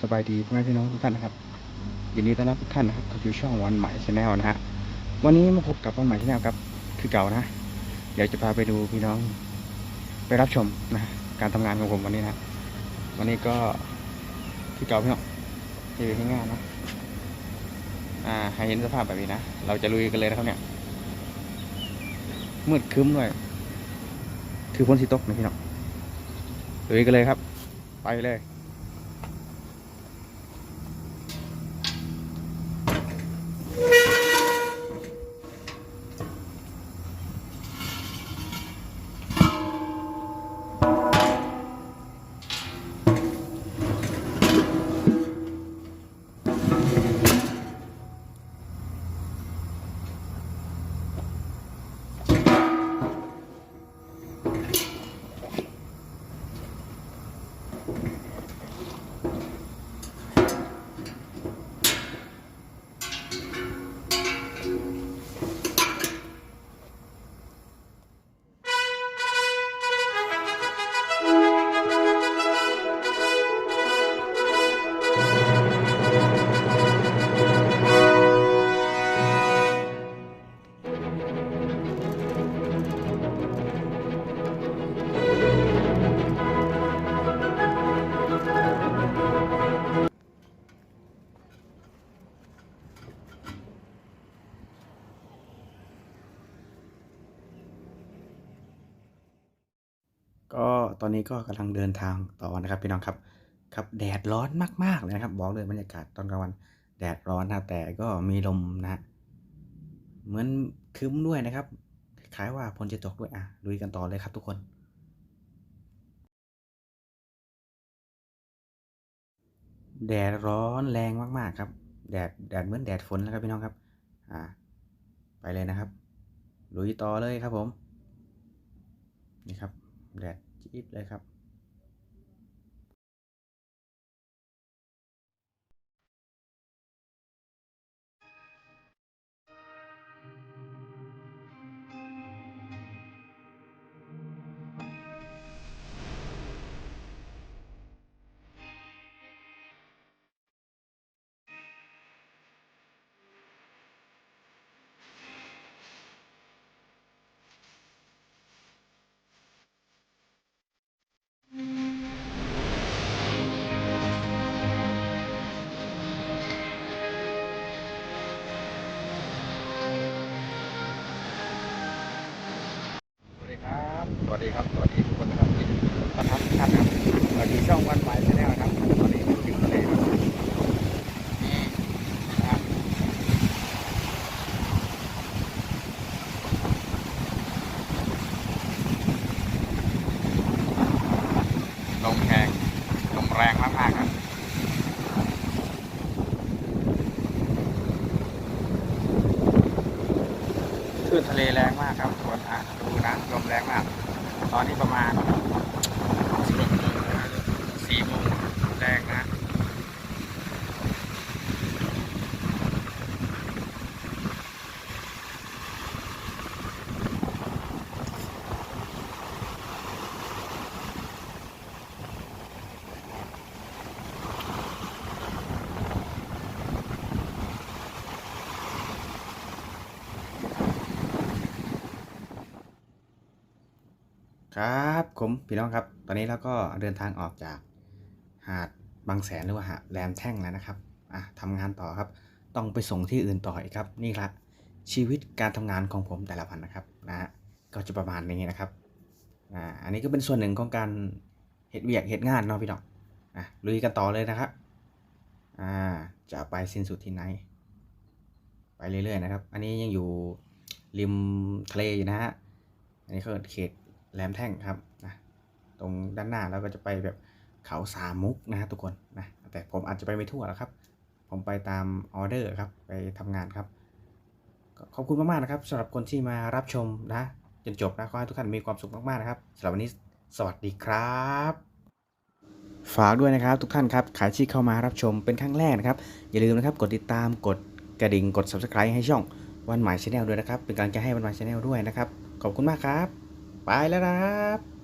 สบายดีพ่อแม่พี่น้องทุกท่านนะครับยินดีต้อนรับทุกท่านนะครับเข้าสู่ช่องวันใหม่ชาแนลนะฮะวันนี้มาพบกับวันใหม่ชาแนลครับ คือเก่านะ เดี๋ยวจะพาไปดูพี่น้อง ไปรับชมนะการทำงานของผมวันนี้นะวันนี้ก็คือเก่าพี่น้องที่เป็นง่ายๆนะอ่าให้เห็นสภาพแบบนี้นะเราจะลุยกันเลยนะครับเนี่ยมืดครึ้มด้วยคือพ้นสิตกนะพี่น้องลุยกันเลยครับ ไปเลย ก็ตอนนี้ก็กำลังเดินทางต่อนะครับพี่น้องครับครับแดดร้อนมากๆเลยนะครับบอกเลยบรรยากาศตอนกลางวันแดดร้อนนะแต่ก็มีลมนะเหมือนคึ้มด้วยนะครับคล้ายว่าฝนจะตกด้วยอะลุยกันต่อเลยครับทุกคน แดดร้อนแรงมากๆครับ แดดแดดเหมือนแดดฝนแล้วครับพี่น้องครับอ่าไปเลยนะครับลุยต่อเลยครับผมนี่ครับ แดดจี๊ดเลยครับ ครับสวัสดีทุกคนนะครับที่ต้อนรับท่านครับสวัสดีช่องวันใหม่ชาแนลครับตอนนี้ผมอยู่ทะเลครับนี่นะครับลมแรงลมแรงมากๆครับคลื่นทะเลแรงมากครับทุกคนอะดูนะลมแรงมาก ตอนนี้ประมาณสิบโมงสี่โมงแรงนะ ครับผมพี่น้องครับ ตอนนี้เราก็เดินทางออกจากหาดบางแสนหรือว่าหาดแหลมแท่งแล้วนะครับอะทำงานต่อครับ ต้องไปส่งที่อื่นต่ออีกครับ นี่ครับชีวิตการทำงานของผมแต่ละวันนะครับนะฮะก็จะประมาณนี้นะครับอ่าอันนี้ก็เป็นส่วนหนึ่งของการเหตุเวียกเหตุงานเนาะพี่น้องอะลุยกันต่อเลยนะครับอ่าจะไปสิ้นสุดที่ไหน ไปเรื่อยๆนะครับ อันนี้ยังอยู่ริมทะเลอยู่นะฮะอันนี้ก็เขต แหลมแท่งครับนะตรงด้านหน้าเราก็จะไปแบบเขาสามมุกนะฮะทุกคนนะแต่ผมอาจจะไปไม่ทั่วหรอกครับ ผมไปตามออเดอร์ครับไปทำงานครับขอบคุณมากๆนะครับสำหรับคนที่มารับชมนะจนจบนะขอให้ทุกท่านมีความสุขมากๆนะครับสำหรับวันนี้สวัสดีครับ ฝากด้วยนะครับทุกท่านครับขายที่เข้ามารับชมเป็นครั้งแรกนะครับ อย่าลืมนะครับกดติดตามกดกระดิ่งกด subscribe ให้ช่องวันใหม่ชาแนลด้วยนะครับ เป็นกำลังใจให้วันใหม่ชาแนลด้วยนะครับ ขอบคุณมากครับ ไปแล้วครับ